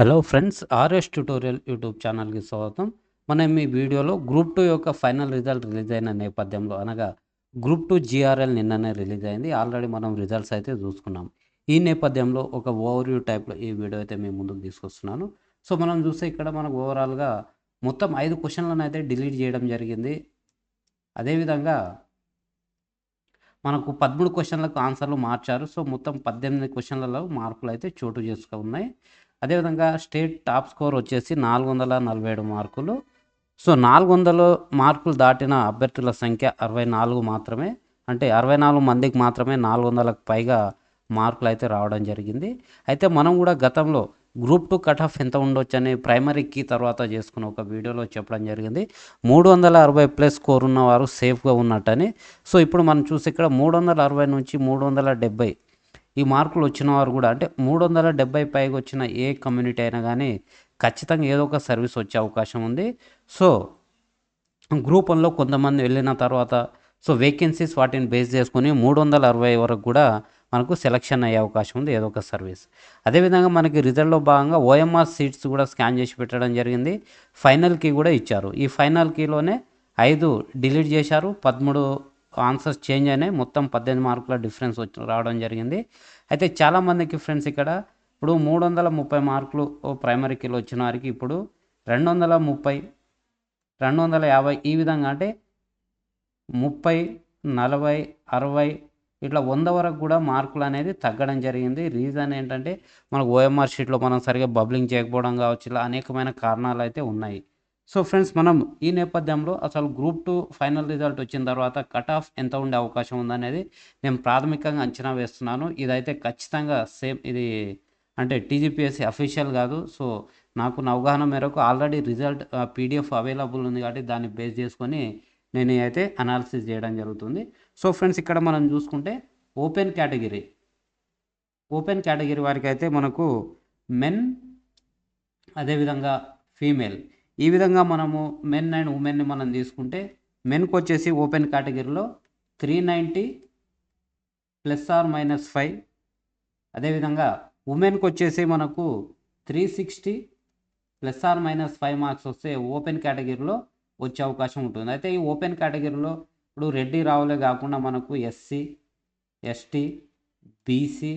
Hello friends RS tutorial YouTube ఛానల్కి స్వాగతం. మనం ఈ వీడియోలో గ్రూప్ టూ యొక్క ఫైనల్ రిజల్ట్ రిలీజ్ అయిన నేపథ్యంలో అనగా గ్రూప్ టూ జిఆర్ఎల్ నిన్ననే రిలీజ్ అయింది. ఆల్రెడీ మనం రిజల్ట్స్ అయితే చూసుకున్నాం. ఈ నేపథ్యంలో ఒక ఓవర్వ్యూ టైప్లో ఈ వీడియో అయితే మేము ముందుకు తీసుకొస్తున్నాను. సో మనం చూస్తే ఇక్కడ మనకు ఓవరాల్గా మొత్తం ఐదు క్వశ్చన్లను అయితే డిలీట్ చేయడం జరిగింది. అదేవిధంగా మనకు పదమూడు క్వశ్చన్లకు ఆన్సర్లు మార్చారు. సో మొత్తం పద్దెనిమిది క్వశ్చన్లలో మార్పులు అయితే చోటు చేసుకున్నాయి. అదేవిధంగా స్టేట్ టాప్ స్కోర్ వచ్చేసి నాలుగు వందల నలభై ఏడు మార్కులు. సో నాలుగు వందలు మార్కులు దాటిన అభ్యర్థుల సంఖ్య అరవై నాలుగు మాత్రమే. అంటే అరవై నాలుగు మందికి మాత్రమే నాలుగు వందలకు పైగా మార్కులు అయితే రావడం జరిగింది. అయితే మనం కూడా గతంలో గ్రూప్ టూ కట్ ఆఫ్ ఎంత ఉండొచ్చని ప్రైమరీ కీ తర్వాత చేసుకున్న ఒక వీడియోలో చెప్పడం జరిగింది. మూడు వందల అరవై ప్లస్ స్కోర్ ఉన్నవారు సేఫ్గా ఉన్నట్టని. సో ఇప్పుడు మనం చూసి ఇక్కడ మూడు వందల అరవై నుంచి మూడు వందల డెబ్బై ఈ మార్కులు వచ్చిన వారు కూడా అంటే మూడు వందల డెబ్బై పైకి వచ్చిన ఏ కమ్యూనిటీ అయినా కానీ ఖచ్చితంగా ఏదో ఒక సర్వీస్ వచ్చే అవకాశం ఉంది. సో గ్రూప్ వన్లో కొంతమంది వెళ్ళిన తర్వాత సో వేకెన్సీస్ వాటిని బేస్ చేసుకుని మూడు వందల అరవై వరకు కూడా మనకు సెలక్షన్ అయ్యే అవకాశం ఉంది ఏదో ఒక సర్వీస్. అదేవిధంగా మనకి రిజల్ట్లో భాగంగా ఓఎంఆర్ సీట్స్ కూడా స్కాన్ చేసి పెట్టడం జరిగింది. ఫైనల్ కీ కూడా ఇచ్చారు. ఈ ఫైనల్ కీలోనే ఐదు డిలీట్ చేశారు. పదమూడు ఆన్సర్స్ చేంజ్ అయినాయి. మొత్తం పద్దెనిమిది మార్కుల డిఫరెన్స్ వచ్చి రావడం జరిగింది. అయితే చాలామందికి ఫ్రెండ్స్ ఇక్కడ ఇప్పుడు మూడు వందల ముప్పై మార్కులు ప్రైమరీకి వచ్చిన వారికి ఇప్పుడు రెండు వందల ముప్పై రెండు వందల యాభై ఈ విధంగా అంటే ముప్పై నలభై అరవై ఇట్లా వంద వరకు కూడా మార్కులు అనేది తగ్గడం జరిగింది. రీజన్ ఏంటంటే మనకు ఓఎంఆర్ షీట్లో మనం సరిగా బబ్లింగ్ చేయకపోవడం కావచ్చు ఇలా అనేకమైన కారణాలు అయితే ఉన్నాయి. సో ఫ్రెండ్స్ మనం ఈ నేపథ్యంలో అసలు గ్రూప్ టూ ఫైనల్ రిజల్ట్ వచ్చిన తర్వాత కట్ ఆఫ్ ఎంత ఉండే అవకాశం ఉందనేది నేను ప్రాథమికంగా అంచనా వేస్తున్నాను. ఇదైతే ఖచ్చితంగా సేమ్ ఇది అంటే టీజీపీఎస్సీ అఫీషియల్ కాదు. సో నాకు నా అవగాహన మేరకు ఆల్రెడీ రిజల్ట్ పీడిఎఫ్ అవైలబుల్ ఉంది కాబట్టి దాన్ని బేస్ చేసుకొని నేను అయితే అనాలిసిస్ చేయడం జరుగుతుంది. సో ఫ్రెండ్స్ ఇక్కడ మనం చూసుకుంటే ఓపెన్ కేటగిరీ. ఓపెన్ కేటగిరీ వారికి అయితే మనకు మెన్ అదేవిధంగా ఫీమేల్. ఈ విధంగా మనము మెన్ అండ్ ఉమెన్ని మనం తీసుకుంటే మెన్కి వచ్చేసి ఓపెన్ కేటగిరీలో three ninety plus or minus five అదేవిధంగా ఉమెన్కి వచ్చేసి మనకు three sixty plus or minus five marks వస్తే ఓపెన్ కేటగిరీలో వచ్చే అవకాశం ఉంటుంది. అయితే ఈ ఓపెన్ కేటగిరీలో ఇప్పుడు రెడ్డి రావులే కాకుండా మనకు ఎస్సీ ఎస్టీ బీసీ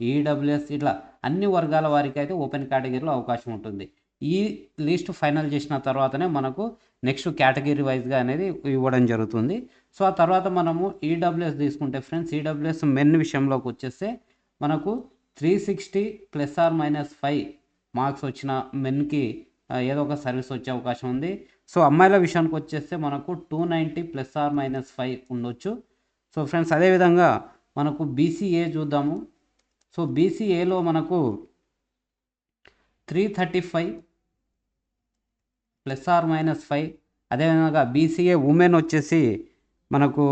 ఈడబ్ల్యూఎస్ ఇట్లా అన్ని వర్గాల వారికి అయితే ఓపెన్ కేటగిరీలో అవకాశం ఉంటుంది. ఈ లిస్ట్ ఫైనల్ చేసిన తర్వాతనే మనకు నెక్స్ట్ కేటగిరీ వైజ్గా అనేది ఇవ్వడం జరుగుతుంది. సో ఆ తర్వాత మనము ఈడబ్ల్యూఎస్ తీసుకుంటే ఫ్రెండ్స్ ఈడబ్ల్యూఎస్ మెన్ విషయంలోకి వచ్చేస్తే మనకు three sixty plus or minus five marks వచ్చిన మెన్కి ఏదో ఒక సర్వీస్ వచ్చే అవకాశం ఉంది. సో అమ్మాయిల విషయానికి వచ్చేస్తే మనకు two ninety plus or minus five ఉండొచ్చు. సో ఫ్రెండ్స్ అదేవిధంగా మనకు బీసీఏ చూద్దాము. సో బీసీఏలో మనకు three thirty five plus or minus five. అదేవిధంగా బీసీఏ ఉమెన్ వచ్చేసి మనకు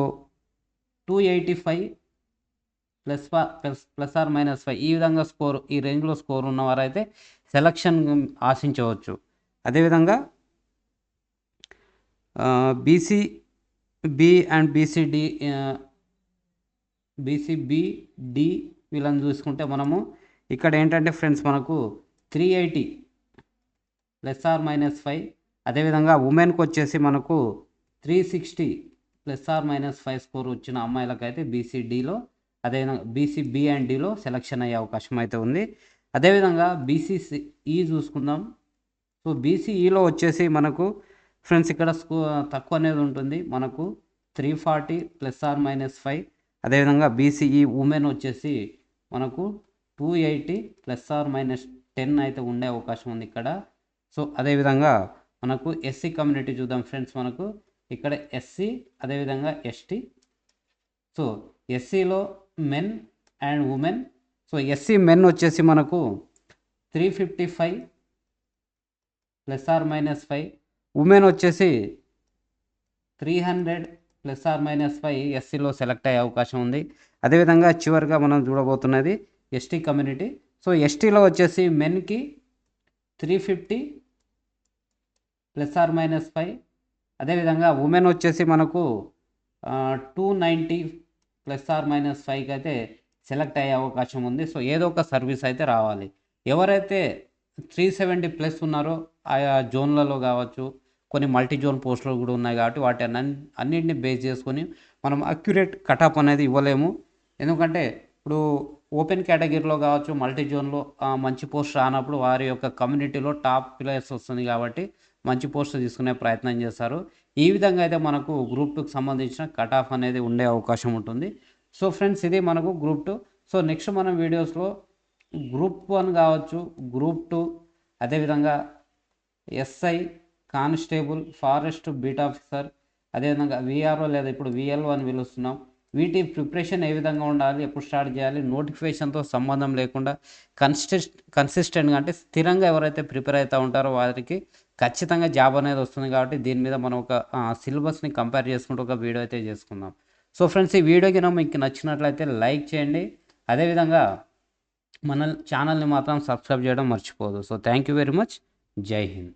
two eighty five plus plus plus or minus five. ఈ విధంగా స్కోర్ ఈ రేంజ్లో స్కోర్ ఉన్నవారైతే సెలక్షన్ ఆశించవచ్చు. అదేవిధంగా BC B and BCD BCB D వీళ్ళని చూసుకుంటే మనము ఇక్కడ ఏంటంటే ఫ్రెండ్స్ మనకు three eighty plus or minus five అదేవిధంగా ఉమెన్కి వచ్చేసి మనకు three sixty plus or minus five score వచ్చిన అమ్మాయిలకైతే బీసీడీలో అదేవిధంగా బీసీ బి అండ్ డిలో సెలక్షన్ అయ్యే అవకాశం అయితే ఉంది. అదేవిధంగా బీసీసీ ఈ చూసుకుందాం. సో బీసీఈలో వచ్చేసి మనకు ఫ్రెండ్స్ ఇక్కడ స్కూ తక్కువ అనేది ఉంటుంది. మనకు three forty plus or minus five అదేవిధంగా బీసీఈ ఉమెన్ వచ్చేసి మనకు two eighty plus or minus ten అయితే ఉండే అవకాశం ఉంది ఇక్కడ. సో అదేవిధంగా మనకు ఎస్సీ కమ్యూనిటీ చూద్దాం ఫ్రెండ్స్ మనకు. ఇక్కడ ఎస్సీ అదేవిధంగా ST so ఎస్సీలో men and women so SC men వచ్చేసి మనకు three fifty five plus or minus five women వచ్చేసి three hundred plus or minus five ఎస్సీలో select అయ్యే అవకాశం ఉంది. అదేవిధంగా చివరిగా మనం చూడబోతున్నది ఎస్టీ కమ్యూనిటీ సో ఎస్టీలో వచ్చేసి మెన్కి three fifty plus or minus five. అదేవిధంగా ఉమెన్ వచ్చేసి మనకు two ninety plus or minus ఫైవ్కి అయితే సెలెక్ట్ అయ్యే అవకాశం ఉంది. సో ఏదో ఒక సర్వీస్ అయితే రావాలి. ఎవరైతే త్రీ సెవెంటీ ప్లస్ ఉన్నారో ఆయా జోన్లలో కావచ్చు కొన్ని మల్టీ జోన్ పోస్టులు కూడా ఉన్నాయి కాబట్టి వాటి అన్ని అన్నింటిని బేస్ చేసుకొని మనం అక్యురేట్ కటాప్ అనేది ఇవ్వలేము. ఎందుకంటే ఇప్పుడు ఓపెన్ కేటగిరీలో కావచ్చు మల్టీ జోన్లో మంచి పోస్ట్ రానప్పుడు వారి యొక్క కమ్యూనిటీలో టాప్ ప్లేయర్స్ వస్తుంది కాబట్టి మంచి పోస్ట్ తీసుకునే ప్రయత్నం చేస్తారు. ఈ విధంగా అయితే మనకు గ్రూప్ టూకి సంబంధించిన కట్ ఆఫ్ అనేది ఉండే అవకాశం ఉంటుంది. సో ఫ్రెండ్స్ ఇది మనకు గ్రూప్ టూ. సో నెక్స్ట్ మనం వీడియోస్లో గ్రూప్ వన్ కావచ్చు గ్రూప్ టూ అదేవిధంగా SI constable forest beat officer అదేవిధంగా విఆర్ఓ లేదా ఇప్పుడు విఎల్ఓ అని పిలుస్తున్నాం. వీటి ప్రిపరేషన్ ఏ విధంగా ఉండాలి ఎప్పుడు స్టార్ట్ చేయాలి నోటిఫికేషన్తో సంబంధం లేకుండా కన్సిస్ట్ కన్సిస్టెంట్గా అంటే స్థిరంగా ఎవరైతే ప్రిపేర్ అవుతూ ఉంటారో వారికి ఖచ్చితంగా జాబ్ అనేది వస్తుంది కాబట్టి దీని మీద మనం ఒక సిలబస్ని కంపేర్ చేసుకుంటూ ఒక వీడియో అయితే చేసుకుందాం. సో ఫ్రెండ్స్ ఈ వీడియోకి మీకు నచ్చినట్లయితే లైక్ చేయండి. అదేవిధంగా మన ఛానల్ని మాత్రం సబ్స్క్రైబ్ చేయడం మర్చిపోదు. So thank you very much. Jai Hind.